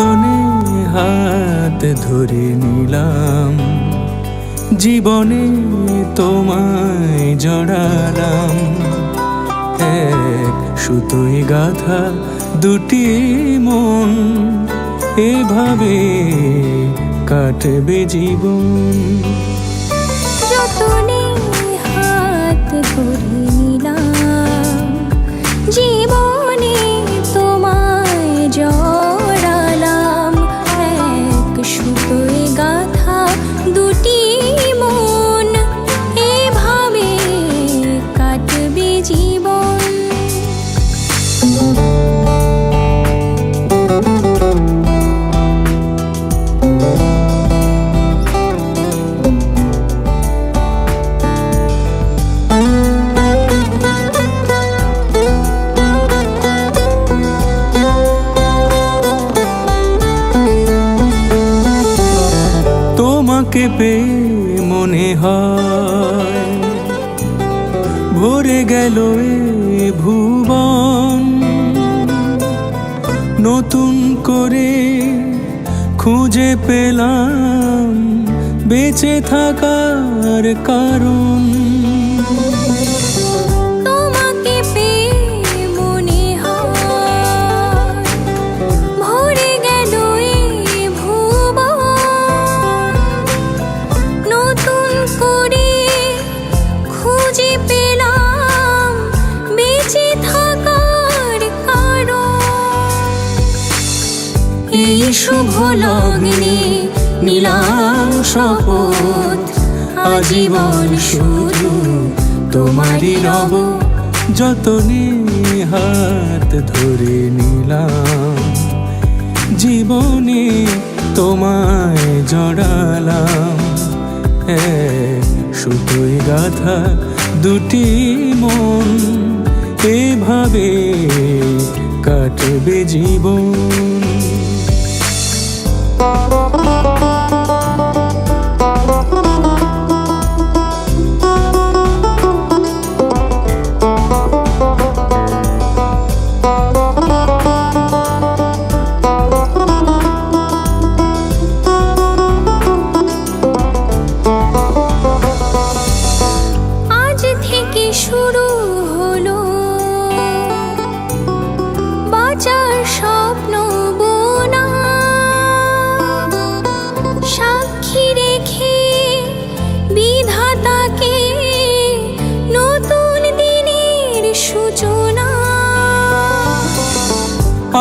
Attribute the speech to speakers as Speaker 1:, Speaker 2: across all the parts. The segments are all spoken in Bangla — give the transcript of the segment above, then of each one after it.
Speaker 1: যতনে হাত ধরে নিলাম। জীবনে তোমায় জড়ালাম। এক সুতোই গাথা দুটি মন, এভাবে কাটবে জীবন। তোমাকে পেয়ে মনে হয়। ভরে গেল ভুবন। নতুন করে খুঁজে পেলাম বেঁচে থাকার কারণ।
Speaker 2: শুভ লগ্নে নিলাম শপথ। আজীবন শুধু তোমারই রব
Speaker 1: যতনে হাত ধরে নিলাম, জীবনে তোমায় জড়ালাম। সুতোই গাথা দুটি মন, এভাবে কাটবে জীবন।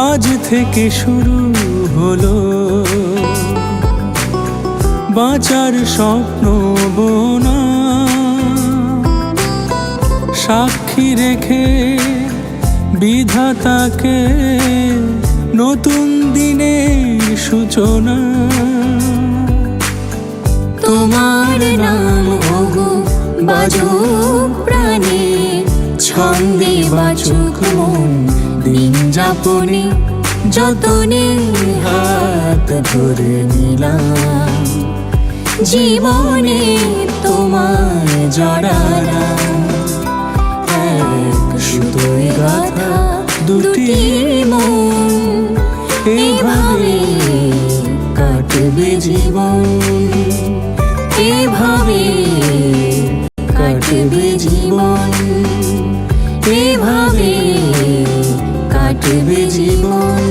Speaker 2: আজ থেকে শুরু হলো। বাঁচার স্বপ্ন বোনা। সাক্ষী রেখে বিধাতাকে নতুন দিনের সূচনা। তোমার নাম ওগো বাজুক প্রাণে, ছন্দে বাচুক মন। যাপনে যতনে হাত ধরে নিলাম, জীবনে তোমায় জড়ালাম। এক সুতোয় গাথা দুটি মন, এভাবে কাটবে জীবন, এভাবে কাটবে জীবন, এভাবে দেবে জীবন।